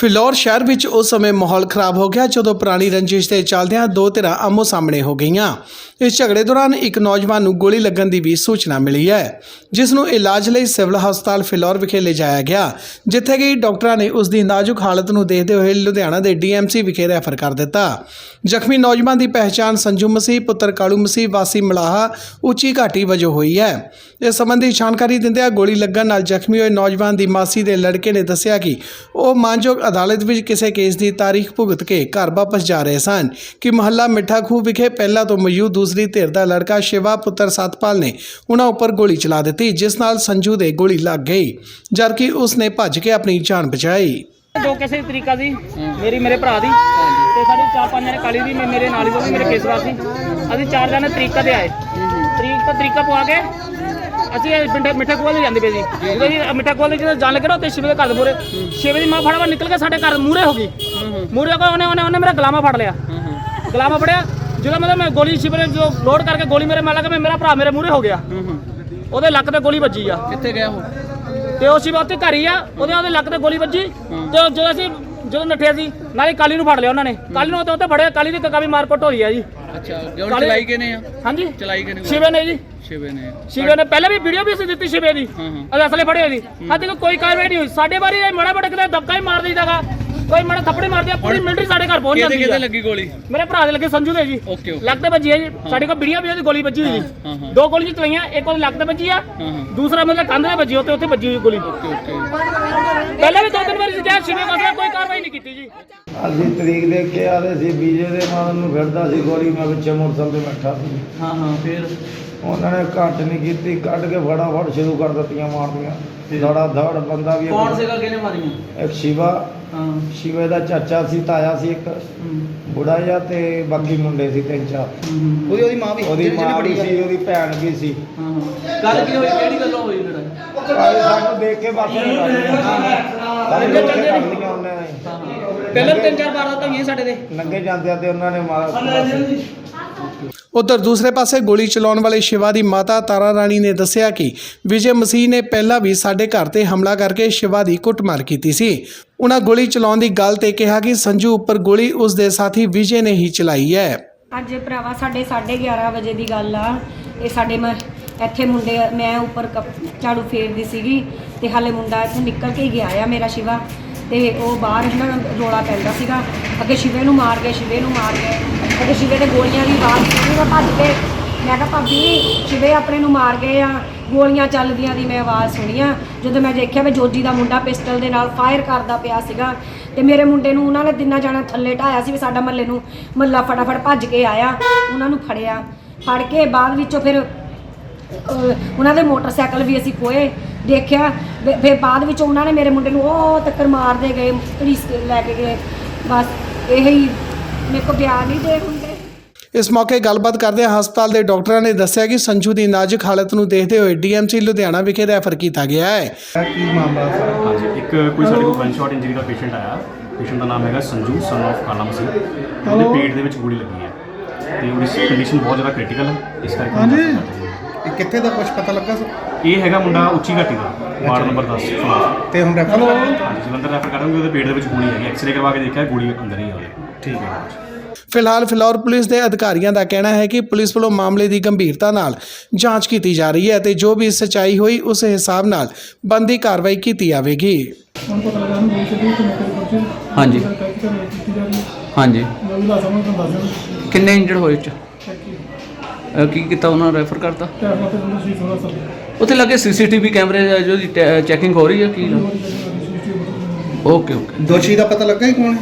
ਫਿਲੌਰ ਸ਼ਹਿਰ ਵਿੱਚ ਉਸ ਸਮੇਂ ਮਾਹੌਲ ਖਰਾਬ ਹੋ ਗਿਆ ਜਦੋਂ ਪੁਰਾਣੀ ਰੰਜਿਸ਼ ਦੇ ਚੱਲਦਿਆਂ ਦੋ ਧਿਰਾਂ ਆਮੋ ਸਾਹਮਣੇ ਹੋ ਗਈਆਂ। ਇਸ ਝਗੜੇ ਦੌਰਾਨ ਇੱਕ ਨੌਜਵਾਨ ਨੂੰ ਗੋਲੀ ਲੱਗਣ ਦੀ ਵੀ ਸੂਚਨਾ ਮਿਲੀ ਹੈ, ਜਿਸ ਨੂੰ ਇਲਾਜ ਲਈ ਸਿਵਲ ਹਸਪਤਾਲ ਫਿਲੌਰ ਵਿਖੇ ਲਿਜਾਇਆ ਗਿਆ, ਜਿੱਥੇ ਕਿ ਡਾਕਟਰਾਂ ਨੇ ਉਸ ਦੀ ਨਾਜ਼ੁਕ ਹਾਲਤ ਨੂੰ ਦੇਖਦੇ ਹੋਏ ਲੁਧਿਆਣਾ ਦੇ ਡੀਐਮਸੀ ਵਿਖੇ ਰੈਫਰ ਕਰ ਦਿੱਤਾ। ਜ਼ਖਮੀ ਨੌਜਵਾਨ ਦੀ ਪਹਿਚਾਣ ਸੰਜੂ ਮਸੀਹ, ਪੁੱਤਰ ਕਾਲੂ ਮਸੀਹ, ਵਾਸੀ ਮਲਾਹਾ, ਉੱਚੀ ਘਾਟੀ ਵਜੋਂ ਹੋਈ ਹੈ। ਇਸ ਸੰਬੰਧੀ ਜਾਣਕਾਰੀ ਦਿੰਦਿਆਂ ਗੋਲੀ ਲੱਗਣ ਨਾਲ ਜ਼ਖਮੀ ਹੋਏ ਨੌਜਵਾਨ ਦੀ ਮਾਸੀ ਦੇ ਲੜਕੇ ਨੇ ਦੱਸਿਆ ਕਿ ਉਹ ਮਾਨਯੋਗ ਅਦਾਲਤ ਵਿੱਚ ਕਿਸੇ ਕੇਸ ਦੀ ਤਾਰੀਖ ਭੁਗਤ ਕੇ ਘਰ ਵਾਪਸ ਜਾ ਰਹੇ ਸਨ ਕਿ ਮਹੱਲਾ ਮਿੱਠਾ ਖੂਹ ਵਿਖੇ ਪਹਿਲਾਂ ਤੋਂ ਮੌਜੂਦ ਦੂਸਰੀ ਧਿਰ ਦਾ ਲੜਕਾ ਸ਼ਿਵਾ ਪੁੱਤਰ ਸਤਪਾਲ ਨੇ ਉਹਨਾਂ ਉੱਪਰ ਗੋਲੀ ਚਲਾ ਦਿੱਤੀ, ਜਿਸ ਨਾਲ ਸੰਜੂ ਦੇ ਗੋਲੀ ਲੱਗ ਗਈ, ਜਦਕਿ ਉਸ ਨੇ ਭੱਜ ਕੇ ਆਪਣੀ ਜਾਨ ਬਚਾਈ। ਜੋ ਕਿਸੇ ਤਰੀਕਾ ਸੀ ਮੇਰੀ ਮੇਰੇ ਭਰਾ ਦੀ, ਤੇ ਸਾਡੇ ਚਾਰ ਪੰਜ ਜਣੇ ਕਾਲੀ ਦੀ ਮੇਰੇ ਨਾਲ ਹੀ, ਉਹ ਮੇਰੇ ਕੇਸਵਾਰ ਸੀ ਅਸੀਂ ਚਾਰ ਜਣੇ ਤਰੀਕਾ ਤੇ ਆਏ। ਤਰੀਕ ਤਰੀਕਾ ਪਵਾ ਕੇ ਅਸੀਂ ਇਹ ਮਿੱਠੇ ਮਿੱਠੇ ਕੋਲ ਦੇ ਜਾਂਦੇ ਪਏ ਸੀ। ਜਦੋਂ ਅਸੀਂ ਮਿੱਠੇ ਕੋਲ ਜਦੋਂ ਜਾਣ ਲੱਗੇ ਨਾ ਤੇ ਸ਼ਿਵੇ ਦੇ ਘਰ ਦੇ ਮੂਹਰੇ ਸ਼ਿਵੇ ਦੀ ਮਾਂ ਫੜਾਵਾ ਨਿਕਲ ਕੇ ਸਾਡੇ ਘਰ ਮੂਹਰੇ ਹੋ ਗਈ। ਮੂਹਰੇ ਕੋ ਉਹਨੇ ਉਹਨੇ ਉਹਨੇ ਮੇਰਾ ਗਲਾਮਾ ਫੜ ਲਿਆ। ਗਲਾਮਾ ਫੜਿਆ ਜਦੋਂ ਮਤਲਬ ਮੈਂ ਗੋਲੀ ਸ਼ਿਵੇ ਨੇ ਜੋ ਲੋਡ ਕਰਕੇ ਗੋਲੀ ਮੇਰੇ ਮਾਰ ਲੱਗਾ ਮੇਰਾ ਭਰਾ ਮੇਰੇ ਮੂਹਰੇ ਹੋ ਗਿਆ। ਉਹਦੇ ਲੱਕ ਤੇ ਗੋਲੀ ਵੱਜੀ ਆ। ਕਿੱਥੇ ਗਿਆ ਉਹ? ਤੇ ਉਹ ਸੀ ਉੱਥੇ ਘਰ ਹੀ ਆ ਉਹਦੇ ਉਹਦੇ ਲੱਕ ਤੇ ਗੋਲੀ ਵੱਜੀ। ਤੇ ਜਦੋਂ ਅਸੀਂ ਜਦੋਂ ਨੱਠਿਆ ਸੀ ਨਾਲੇ ਕਾਲੀ ਨੂੰ ਫੜ ਲਿਆ ਉਹਨਾਂ ਨੇ। ਕਾਲੀ ਨੂੰ ਉੱਥੇ ਉੱਥੇ ਫੜਿਆ ਕਾਲੀ ਦੀ ਕਾਫੀ ਮਾਰਕੁੱਟ ਹੋਈ ਆ ਜੀ। ਅੱਛਾ ਕਾਲੇ- ਚਲਾਈ ਕਿਨੇ ਆ? ਹਾਂਜੀ? ਚਲਾਈ ਕਿਨੇ ਸ਼ਿਵੇ ਨੇ ਜੀ। ਸ਼ਿਵੇ ਨੇ। ਸ਼ਿਵੇ ਨੇ ਪਹਿਲਾਂ ਵੀ ਵੀਡੀਓ ਵੀ ਅਸੀਂ ਦਿੱਤੀ ਸ਼ਿਵੇ ਦੀ। ਹਾਂ, ਹਾਂ। ਅਸੀਂ ਅਸਲੇ ਫੜੇ ਹੋਏ ਸੀ ਅੱਜ ਤੱਕ ਕੋਈ ਕਾਰਵਾਈ ਨਹੀਂ ਹੋਈ। ਸਾਡੇ ਬਾਰੇ ਇਹ ਮੜਾ ਮੜਾ ਕਿਤੇ ਦਬਕਾ ਹੀ ਮਾਰ ਦਈਦਾਗਾ ਕੋਈ ਮੜਾ ਥੱਪੜੇ ਮਾਰ ਦਿਆ ਪੂਰੀ ਮਿਲਟਰੀ ਸਾਡੇ ਘਰ ਪਹੁੰਚ ਕਿਹਦੇ ਜਾਂਦੀ ਕਿਹਦੇ ਹੈ ਲੱਗੀ ਗੋਲੀ? ਮੇਰੇ ਭਰਾ ਦੇ ਲੱਗੇ ਸੰਜੂ ਦੇ ਜੀ। Okay okay. ਲੱਕ ਤੇ ਵੱਜੀ ਹੈ ਜੀ। ਸਾਡੇ ਕੋਲ ਵੀਡੀਓ ਵੀ ਉਹਦੀ ਗੋਲੀ ਵੱਜੀ ਹੋਈ ਹਾਂ, ਜੀ ਹਾਂ। ਦੋ ਗੋਲੀਆਂ ਚਲਾਈਆਂ ਇੱਕ ਉਹਦੇ ਤੇ ਵੱਜੀ ਆ ਹਾਂ ਹਾਂ। ਦੂਸਰਾ ਮਤਲਬ ਕੰਧ ਤੇ ਵੱਜੀ ਉੱਤੇ ਉੱਥੇ ਵੱਜੀ ਹੋਈ ਗੋਲੀ। ਓਕੇ ਪਹਿਲਾਂ ਵੀ ਦੋ ਤਿੰਨ ਵਾਰੀ ਕਿਹਾ ਸ਼ਿਵੇ ਕੋਲ ਕੋਈ ਕਾਰਵਾਈ ਨਹੀਂ ਕੀਤੀ ਜੀ। ਅਸੀਂ ਤਰੀਕ ਦੇਖ ਕੇ ਆਦੇ ਸੀ ਬੀਜੇ ਦੇ ਮਾਨ ਨੂੰ ਫਿਰਦਾ ਸੀ ਗੋਲੀ ਮੈਂ ਵਿੱਚੇ ਮੋਟਰਸਾਈਕਲ ਤੇ ਬੈਠਾ ਸੀ। ਹਾਂ ਹਾਂ ਫਿਰ? ਉਹਨਾਂ ਨੇ ਘੱਟ ਨਹੀਂ ਕੀਤੀ ਕੱਢ ਕੇ ਫਟਾਫਟ ਸ਼ੁਰੂ ਕਰ ਦਿੱਤੀਆਂ ਮਾਰਨੀਆਂ। ਧੜਾ ਧੜ ਬੰਦਾ ਵੀ ਕੌਣ ਸੀਗਾ ਕਿਹਨੇ ਮਾਰੀਆਂ? ਇੱਕ ਸ਼ਿਵਾ। ਹਾਂ ਸ਼ਿਵੇ ਦਾ ਚਾਚਾ ਸੀ ਤਾਇਆ ਸੀ ਇੱਕ। ਬੁੜਾ ਜਿਹਾ ਤੇ ਬਾਕੀ ਮੁੰਡੇ ਸੀ ਤਿੰਨ ਚਾਰ। ਉਹਦੀ ਉਹਦੀ ਮਾਂ ਵੀ ਉਹਦੀ ਮਾਂ ਵੀ ਸੀ। ਉਹਦੀ ਭੈਣ ਵੀ ਸੀ। ਹਾਂ ਹਾਂ। ਗੱਲ ਕੀ ਹੋਈ? ਕਿਹੜੀ ਗੱਲੋਂ ਹੋਈ ਲੜਾਈ ਸਾਰੇ ਸਾਨੂੰ ਦੇਖ ਕੇ ਬਸ ਸਾਰੇ ਦੇਖ ਕੇ ਕਰ ਲਈਆਂ ਉਹਨੇ ਪਹਿਲਾਂ ਵੀ ਤਿੰਨ ਚਾਰ ਵਾਰ ਤਾਂ ਹੋਈਆਂ ਸਾਡੇ ਤੇ। ਨੰਗੇ ਜਾਂਦਿਆਂ ਤੇ ਉਹਨਾਂ ਨੇ ਮਾਰ ਉਧਰ ਦੂਸਰੇ ਪਾਸੇ ਗੋਲੀ ਚਲਾਉਣ ਵਾਲੇ ਸ਼ਿਵਾ ਦੀ ਮਾਤਾ ਤਾਰਾ ਰਾਣੀ ਨੇ ਦੱਸਿਆ ਕਿ ਵਿਜੇ ਮਸੀਹ ਨੇ ਪਹਿਲਾਂ ਵੀ ਸਾਡੇ ਘਰ ਤੇ ਹਮਲਾ ਕਰਕੇ ਸ਼ਿਵਾ ਦੀ ਕੁੱਟਮਾਰ ਕੀਤੀ ਸੀ। ਉਹਨਾਂ ਗੋਲੀ ਚਲਾਉਣ ਦੀ ਗੱਲ ਤੇ ਕਿਹਾ ਕਿ ਸੰਜੂ ਉੱਪਰ ਗੋਲੀ ਉਸ ਦੇ ਸਾਥੀ ਵਿਜੇ ਨੇ ਹੀ ਚਲਾਈ ਹੈ। ਅੱਜ ਭਰਾਵਾ ਸਾਡੇ 11:30 ਵਜੇ ਦੀ ਗੱਲ ਆ। ਇਹ ਸਾਡੇ ਮ ਇੱਥੇ ਮੁੰਡੇ ਮੈਂ ਉੱਪਰ ਝਾੜੂ ਫੇਰਦੀ ਸੀਗੀ ਤੇ ਹਾਲੇ ਮੁੰਡਾ ਇੱਥੋਂ ਨਿਕਲ ਕੇ ਗਿਆ ਆ ਮੇਰਾ ਸ਼ਿਵਾ। ਤੇ ਉਹ ਬਾਹਰ ਨਾ ਰੋਲਾ ਪੈਂਦਾ ਸੀਗਾ। ਅੱਗੇ ਸ਼ਿਵੇ ਨੂੰ ਮਾਰ ਗਏ, ਸ਼ਿਵੇ ਨੂੰ ਮਾਰ ਗਏ। ਅੱਗੇ ਸ਼ਿਵੇ ਦੇ ਗੋਲੀਆਂ ਦੀ ਆਵਾਜ਼ ਸੁਣੀ ਮੈਂ ਭੱਜ ਕੇ ਮੈਂ ਕਿਹਾ, ਭਾਬੀ, ਸ਼ਿਵੇ ਆਪਣੇ ਨੂੰ ਮਾਰ ਗਏ ਆ। ਗੋਲੀਆਂ ਚੱਲਦੀਆਂ ਦੀ ਮੈਂ ਆਵਾਜ਼ ਸੁਣੀ ਆ। ਜਦੋਂ ਮੈਂ ਦੇਖਿਆ ਵੀ ਜੋਜੀ ਦਾ ਮੁੰਡਾ ਪਿਸਟਲ ਦੇ ਨਾਲ ਫਾਇਰ ਕਰਦਾ ਪਿਆ ਸੀਗਾ ਤੇ ਮੇਰੇ ਮੁੰਡੇ ਨੂੰ ਉਹਨਾਂ ਨੇ ਤਿੰਨਾਂ ਜਾਣਾ ਥੱਲੇ ਢਾਇਆ ਸੀ ਵੀ ਸਾਡਾ ਮੱਲੇ ਨੂੰ ਮੱਲਾ ਫਟਾਫਟ ਭੱਜ ਕੇ ਆਇਆ। ਉਹਨਾਂ ਨੂੰ ਫੜਿਆ। ਫੜ ਕੇ ਬਾਅਦ ਵਿੱਚੋਂ ਫਿਰ ਉਹਨਾਂ ਦੇ ਮੋਟਰਸਾਈਕਲ ਵੀ ਅਸੀਂ ਖੋਏ। ਦੇਖਿਆ ਫਿਰ ਬਾਅਦ ਵਿੱਚ ਉਹਨਾਂ ਨੇ ਮੇਰੇ ਮੁੰਡੇ ਨੂੰ ਉਹ ਤੱਕਰ ਮਾਰਦੇ ਗਏ ਪੁਲਿਸ ਲੈ ਕੇ ਗਏ। ਬਸ ਇਹ ਹੀ ਮੇਰੇ ਕੋ ਬਿਆਨ ਨਹੀਂ ਦੇ ਹੁੰਦੇ। ਇਸ ਮੌਕੇ ਗੱਲਬਾਤ ਕਰਦਿਆਂ ਹਸਪਤਾਲ ਦੇ ਡਾਕਟਰਾਂ ਨੇ ਦੱਸਿਆ ਕਿ ਸੰਜੂ ਦੀ ਨਾਜ਼ੁਕ ਹਾਲਤ ਨੂੰ ਦੇਖਦੇ ਹੋਏ ਡੀਐਮਸੀ ਲੁਧਿਆਣਾ ਵਿਖੇ ਰੈਫਰ ਕੀਤਾ ਗਿਆ ਹੈ। ਕੀ ਮਾਮਲਾ ਸਰ ਹਾਂਜੀ ਇੱਕ ਕੋਈ ਸਾਡੇ ਕੋਲ ਗਨ ਸ਼ਾਟ ਇੰਜਰੀ ਦਾ ਪੇਸ਼ੈਂਟ ਆਇਆ। ਪੇਸ਼ੈਂਟ ਦਾ ਨਾਮ ਹੈਗਾ ਸੰਜੂ ਸਨ of ਕਾਲਾ ਮਸੀਹ ਉਹਦੇ ਪੇਟ ਦੇ ਵਿੱਚ ਗੋਲੀ ਲੱਗੀ ਹੈ। ਤੇ ਉਹਦੀ ਕੰਡੀਸ਼ਨ ਬਹੁਤ ਜ਼ਿਆਦਾ ਕ੍ਰਿਟੀਕਲ ਹੈ। ਇਸ ਕਰਕੇ ਹਾਂਜੀ। ਇਹ ਕਿੱਥੇ ਦਾ ਕੁਝ ਪਤਾ ਲੱਗਾ ਸਰ ਇਹ ਹੈਗਾ ਮੁੰਡਾ ਉੱਚੀ ਘਾਟੀ ਦਾ ਵਾਰਡ ਨੰਬਰ 10 ਫਲੋਰ ਤੇ ਹੁਣ ਰੈਫਰ ਜਲੰਧਰ ਰੈਫਰ ਕਰਾਂਗੇ ਉਹਦੇ ਪੇਟ ਦੇ ਵਿੱਚ ਗੋਲੀ ਹੈਗੀ ਐਕਸਰੇ ਕਰਵਾ ਕੇ ਦੇਖਿਆ ਗੋਲੀ ਅੰਦਰ ਹੀ ਆ ਠੀਕ ਹੈ। ਫਿਲਹਾਲ ਫਿਲੌਰ ਪੁਲਿਸ ਦੇ ਅਧਿਕਾਰੀਆਂ ਦਾ ਕਹਿਣਾ ਹੈ ਕਿ ਪੁਲਿਸ ਵੱਲੋਂ ਮਾਮਲੇ ਦੀ ਗੰਭੀਰਤਾ ਨਾਲ ਜਾਂਚ ਕੀਤੀ ਜਾ ਰਹੀ ਹੈ ਤੇ ਜੋ ਵੀ ਸਚਾਈ ਹੋਈ ਉਸ ਹਿਸਾਬ ਨਾਲ ਬੰਦੀ ਕਾਰਵਾਈ ਕੀਤੀ ਜਾਵੇਗੀ। ਹਾਂਜੀ। ਹਾਂਜੀ। ਕਿੰਨੇ ਇੰਜਰਡ ਹੋਏ ਚ? ਅਹ ਕੀ ਕੀਤਾ ਉਹਨਾਂ ਨੇ ਰੈਫਰ ਕਰਤਾ? ਉੱਥੇ ਲੱਗੇ ਸੀਸੀਟੀਵੀ ਕੈਮਰੇ ਦਾ ਜੋ ਚੈਕਿੰਗ ਹੋ ਰਹੀ ਹੈ ਕੀ? ਓਕੇ ਓਕੇ ਦੋਸ਼ੀ ਦਾ ਪਤਾ ਲੱਗਾ ਹੀ ਕੌਣ ਹੈ?